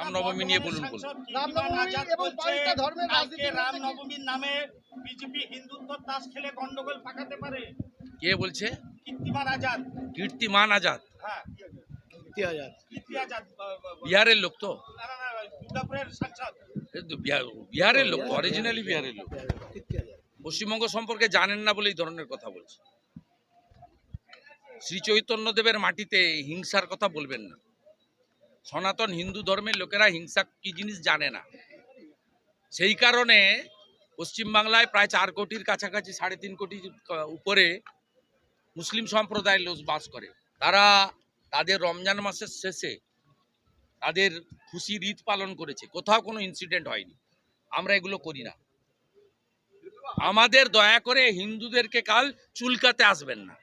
রামনবমী নিয়ে বলুন বলুন। রামনবমীর নামে বিজেপি হিন্দুত্ব তাস খেলে গন্ডগোল পাকাতে পারে। কে বলছে? কীর্তিমান আজাদ। কীর্তিমান আজাদ। হ্যাঁ। বিহারের লোক তো। বিহারের লোক অরিজিনালি বিহারের লোক। পশ্চিমবঙ্গ সম্পর্কে জানেন না বলে এই ধরনের কথা বলছে। শ্রী চৈতন্যদেবের মাটিতে হিংসার কথা বলবেন না। সনাতন হিন্দু ধর্মের লোকেরা হিংসা কি জিনিস জানে না। সেই কারণে পশ্চিমবাংলায় প্রায় চার কোটির কাছাকাছি, সাড়ে তিন কোটি উপরে মুসলিম সম্প্রদায়ের লোক বাস করে। তারা তাদের রমজান মাসের শেষে তাদের খুশির ঈদ পালন করেছে। কোথাও কোনো ইনসিডেন্ট হয়নি। আমরা এগুলো করি না। আমাদের দয়া করে হিন্দুদেরকে কাল চুলকাতে আসবেন না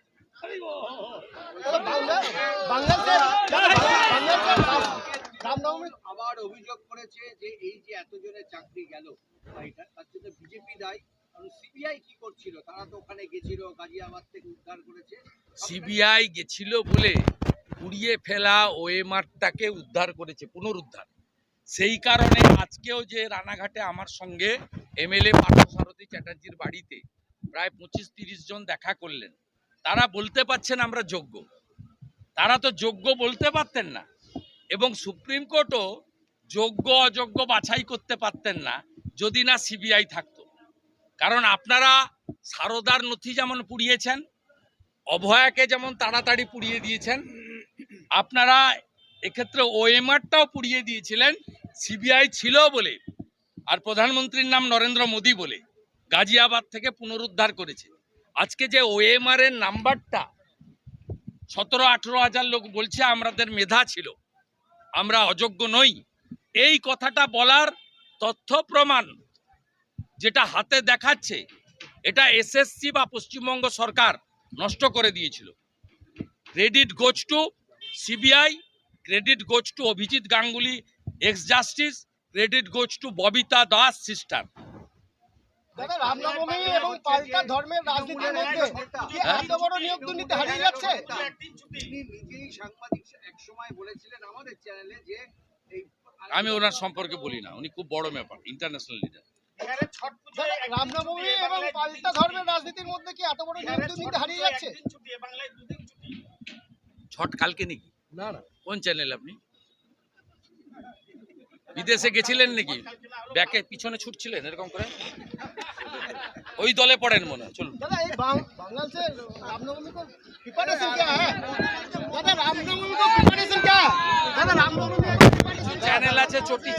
দাদা, বাংলা- বাংলাদেশের বাংলাদেশের রাম- রামনবমী আবার অভিযোগ করেছে যে এই যে এতজনের চাকরি গেল তার জন্য বিজেপি দায়ী। সিবিআই কি করছিল? তারা তো ওখানে গেছিল গাজিয়াবাদ থেকে উদ্ধার করেছে। সিবিআই গেছিল বলে পুড়িয়ে ফেলা ওএমআরটাকে উদ্ধার করেছে পুনরুদ্ধার। সেই কারণে আজকেও যে রানাঘাটে আমার সঙ্গে এমএলএ পার্থসারথী চ্যাটার্জির বাড়িতে প্রায় পঁচিশ তিরিশ জন দেখা করলেন। তারা বলতে পারছেন আমরা যোগ্য। তারা তো যোগ্য বলতে পারতেন না। এবং সুপ্রিম কোর্টও যোগ্য অযোগ্য বাছাই করতে পারতেন না যদি না সিবিআই থাকতো। কারণ আপনারা সারদার নথি যেমন পুড়িয়েছেন, অভয়াকে যেমন তাড়াতাড়ি পুড়িয়ে দিয়েছেন, আপনারা এক্ষেত্রে ওএমআরটাও পুড়িয়ে দিয়েছিলেন, সিবিআই ছিল বলে আর প্রধানমন্ত্রীর নাম নরেন্দ্র মোদী বলে গাজিয়াবাদ থেকে পুনরুদ্ধার করেছে। আজকে যে ওএমআর এর নাম্বারটা সতেরো আঠেরো হাজার লোক বলছে, আমাদের মেধা ছিল। আমরা অযোগ্য নই। এই কথাটা বলার তথ্য প্রমাণ যেটা হাতে দেখাচ্ছে, এটা এসএসসি বা পশ্চিমবঙ্গ সরকার নষ্ট করে দিয়েছিল। Credit goes to CBI, credit goes to Abhijit Ganguly ex justice credit goes to Babita Das sister. দাদা রামনবমী এবং পাল্টা ধর্মের রাজনীতির মধ্যে কি এত বড় নিয়োগ দুর্নীতি হারিয়ে যাচ্ছে? তিনি নিজেই সাংবাদিক এক সময় বলেছিলেন আমাদের চ্যানেলে যে আমি ওনার সম্পর্কে বলি না উনি খুব বড় ব্যাপার ইন্টারন্যাশনাল লিডার রামনবমী এবং পাল্টা ধর্মের রাজনীতির মধ্যে কি এত বড় নিয়োগ দুর্নীতি হারিয়ে যাচ্ছে। ছট কালকে নাকি? না না। কোন চ্যানেল আপনি? বিদেশে গেছিলেন নাকি? ব্যাকে পিছনে ছুটছিলেন এরকম করে? ওই দলে পড়েন মনে হয় চলুন। চ্যানেল আছে চটি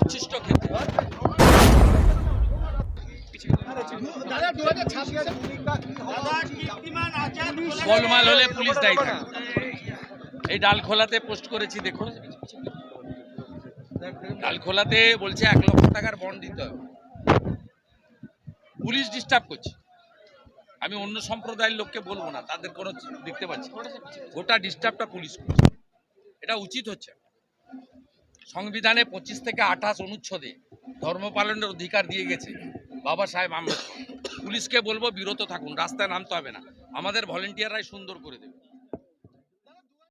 উচ্ছিষ্ট গোলমাল হলে পুলিশ দায়ী থাকে। এই ডাল খোলাতে পোস্ট করেছি, দেখুন। ডাল খোলাতে বলছে এক লক্ষ টাকার বন্ড দিতে হবে। পুলিশ ডিস্টার্ব করছে। আমি অন্য সম্প্রদায়ের লোককে বলব না, তাদের কোনো দেখতে পাচ্ছি গোটা ডিস্টার্বটা পুলিশ করছে। এটা উচিত হচ্ছে। সংবিধানে পঁচিশ থেকে আঠাশ অনুচ্ছেদে ধর্ম পালনের অধিকার দিয়ে গেছে বাবা সাহেব আম্বেদকর। পুলিশকে বলব বিরত থাকুন, রাস্তায় নামতে হবে না। আমাদের ভলেন্টিয়াররাই সুন্দর করে দেবে।